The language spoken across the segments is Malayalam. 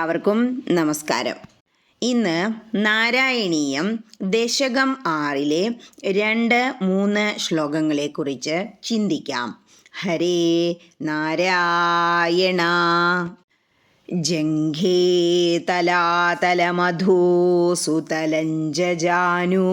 എല്ലാവർക്കും നമസ്കാരം. ഇന്ന് നാരായണീയം ദശകം ആറിലെ രണ്ട് മൂന്ന് ശ്ലോകങ്ങളെക്കുറിച്ച് ചിന്തിക്കാം. ഹരേ നാരായണ. ജംഘേ തലാതലമധൂസുതലഞ്ജാനു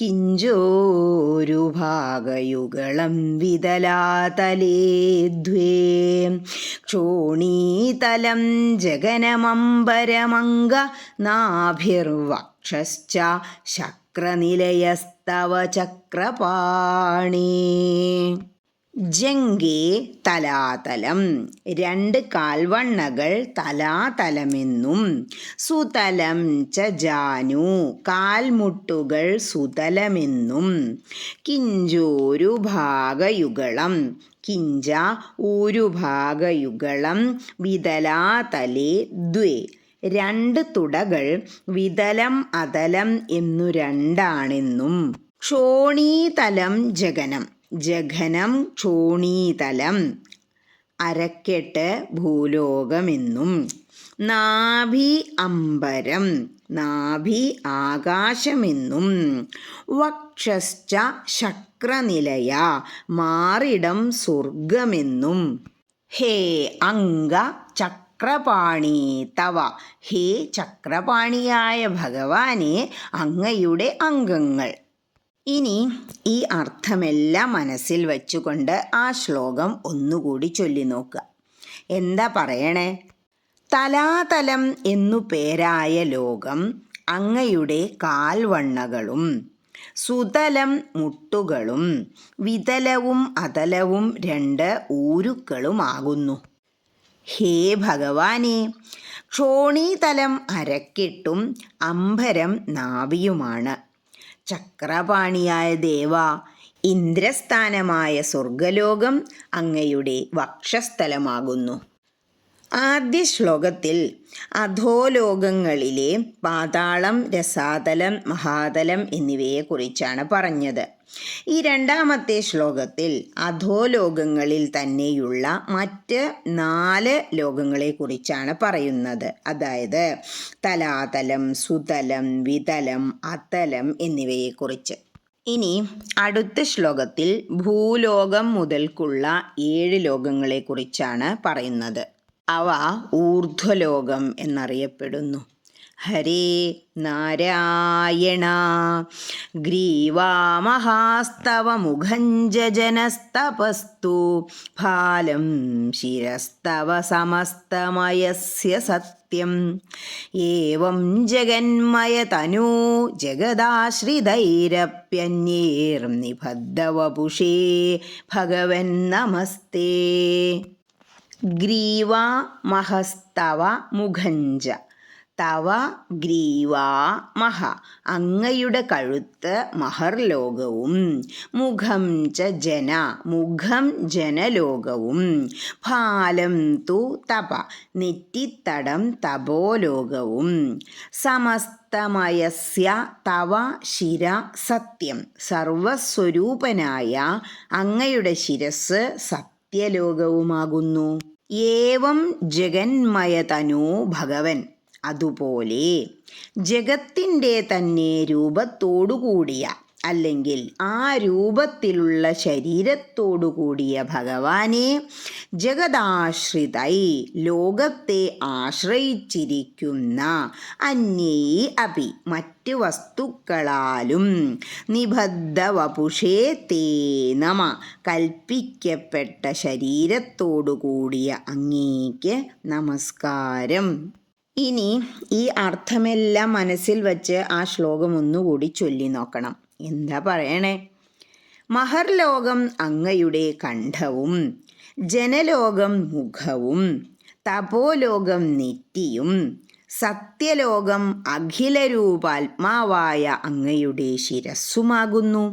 കിഞ്ചോരുഭാഗയുഗളം വിതലാതലേ ദ്വേ. ക്ഷോണീതലം ജഗനമംബരമംഗ നാഭിർവക്ഷശ്ച ശക്രനിലയസ്തവ ചക്രപാണി ജംഗേ തലാതലം. രണ്ട് കാൽവണ്ണകൾ തലാതലമെന്നും സുതലം ച ജാനു. കാൽമുട്ടുകൾ സുതലമെന്നും. കിഞ്ചോരു ഭാഗയുഗളം. കിഞ്ച ഒരു ഭാഗയുഗളം. വിതലാതലേ ദ്വേ. രണ്ട് തുടകൾ വിതലം അതലം എന്നു രണ്ടാണെന്നും. ക്ഷോണീതലം ജഗനം. ജഘനം ക്ഷോണീതലം അരക്കെട്ട് ഭൂലോകമെന്നും നാഭി അമ്പരം നാഭി ആകാശമെന്നും വക്ഷശ്ച ശക്രനിലയ മാറിടം സ്വർഗമെന്നും ഹേ അംഗ ചക്രപാണി തവ ഹേ ചക്രപാണിയായ ഭഗവാനെ അങ്ങയുടെ അംഗങ്ങൾ ഇനി ഈ അർത്ഥമെല്ലാം മനസ്സിൽ വച്ചുകൊണ്ട് ആ ശ്ലോകം ഒന്നുകൂടി ചൊല്ലി നോക്കുക. എന്താ പറയണേ? തലാതലം എന്നു പേരായ ലോകം അങ്ങയുടെ കാൽവണ്ണകളും സുതലം മുട്ടുകളും വിതലവും അതലവും രണ്ട് ഊരുക്കളുമാകുന്നു. ഹേ ഭഗവാനെ ക്ഷോണീതലം അരക്കിട്ടും അംബരം നാവിയുമാണ്. ചക്രപാണിയായ ദേവ ഇന്ദ്രസ്ഥാനമായ സ്വർഗലോകം അങ്ങയുടെ വക്ഷസ്ഥലമാകുന്നു. ആദ്യ ശ്ലോകത്തിൽ അധോലോകങ്ങളിലെ പാതാളം രസാതലം മഹാതലം എന്നിവയെക്കുറിച്ചാണ് പറഞ്ഞത്. ഈ രണ്ടാമത്തെ ശ്ലോകത്തിൽ അധോലോകങ്ങളിൽ തന്നെയുള്ള മറ്റ് നാല് ലോകങ്ങളെക്കുറിച്ചാണ് പറയുന്നത്. അതായത് തലാതലം സുതലം വിതലം അതലം എന്നിവയെക്കുറിച്ച്. ഇനി അടുത്ത ശ്ലോകത്തിൽ ഭൂലോകം മുതൽക്കുള്ള ഏഴ് ലോകങ്ങളെക്കുറിച്ചാണ് പറയുന്നത്. അവ ഊർധ്വലോകം എന്നറിയപ്പെടുന്നു. ഹരേ നാരായണ. ഗ്രീവാമഹാസ്തവ മുഖഞ്ജനസ്തപസ്തു ഫാലം ശിരസ്തവ സമസ്തമയസ്യ സത്യം. ഏവം ജഗന്മയ തനു ജഗദാശ്രിതൈരപ്യന്യേർ ജഗദാശ്രിതൈരപ്യന്യേർനിബദ്ധവപുഷേ ഭഗവൻ നമസ്തേ. ഗ്രീവാ മഹസ്തവ മുഖഞ്ച. തവ ഗ്രീവാ മഹ. അങ്ങയുടെ കഴുത്ത് മഹർലോകവും. മുഖം ച ജന. മുഖം ജനലോകവും. ഫാലം തു തപ. നെറ്റിത്തടം തപോലോകവും. സമസ്തമയസ്യ തവ ശിര സത്യം. സർവസ്വരൂപനായ അങ്ങയുടെ ശിരസ് സത്യലോകവുമാകുന്നു. ഏവം ജഗന്മയതനോ ഭഗവൻ. അതുപോലെ ജഗത്തിന്റെ തന്നെ രൂപത്തോടുകൂടിയ അല്ലെങ്കിൽ ആ രൂപത്തിലുള്ള ശരീരത്തോടു കൂടിയ ഭഗവാനെ ജഗദാശ്രിതൈ ലോകത്തെ ആശ്രയിച്ചിരിക്കുന്ന അന്യേ അപി മറ്റ് വസ്തുക്കളാലും നിബദ്ധവപുഷേ തേ നമ കൽപ്പിക്കപ്പെട്ട ശരീരത്തോടു കൂടിയ അങ്ങേക്ക് നമസ്കാരം. ഇനി ഈ അർത്ഥമെല്ലാം മനസ്സിൽ വച്ച് ആ ശ്ലോകം ഒന്നുകൂടി ചൊല്ലി നോക്കണം. എന്താ പറയണേ? മഹർലോകം അങ്ങയുടെ കണ്ഠവും ജനലോകം മുഖവും തപോലോകം നെറ്റിയും സത്യലോകം അഖിലരൂപാത്മാവായ അങ്ങയുടെ ശിരസ്സുമാകുന്നു.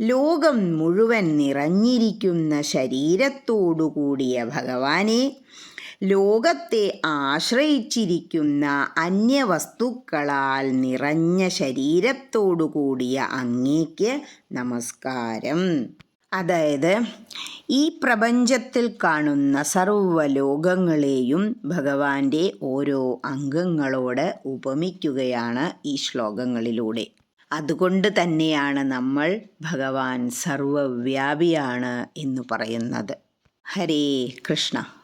ലോകം മുഴുവൻ നിറഞ്ഞിരിക്കുന്ന ശരീരത്തോടുകൂടിയ ഭഗവാനെ ലോകത്തെ ആശ്രയിച്ചിരിക്കുന്ന അന്യവസ്തുക്കളാൽ നിറഞ്ഞ ശരീരത്തോടു കൂടിയ അങ്ങേക്ക് നമസ്കാരം. അതായത് ഈ പ്രപഞ്ചത്തിൽ കാണുന്ന സർവലോകങ്ങളെയും ഭഗവാന്റെ ഓരോ അംഗങ്ങളോട് ഉപമിക്കുകയാണ് ഈ ശ്ലോകങ്ങളിലൂടെ. അതുകൊണ്ട് തന്നെയാണ് നമ്മൾ ഭഗവാൻ സർവവ്യാപിയാണ് എന്ന് പറയുന്നത്. ഹരേ കൃഷ്ണ.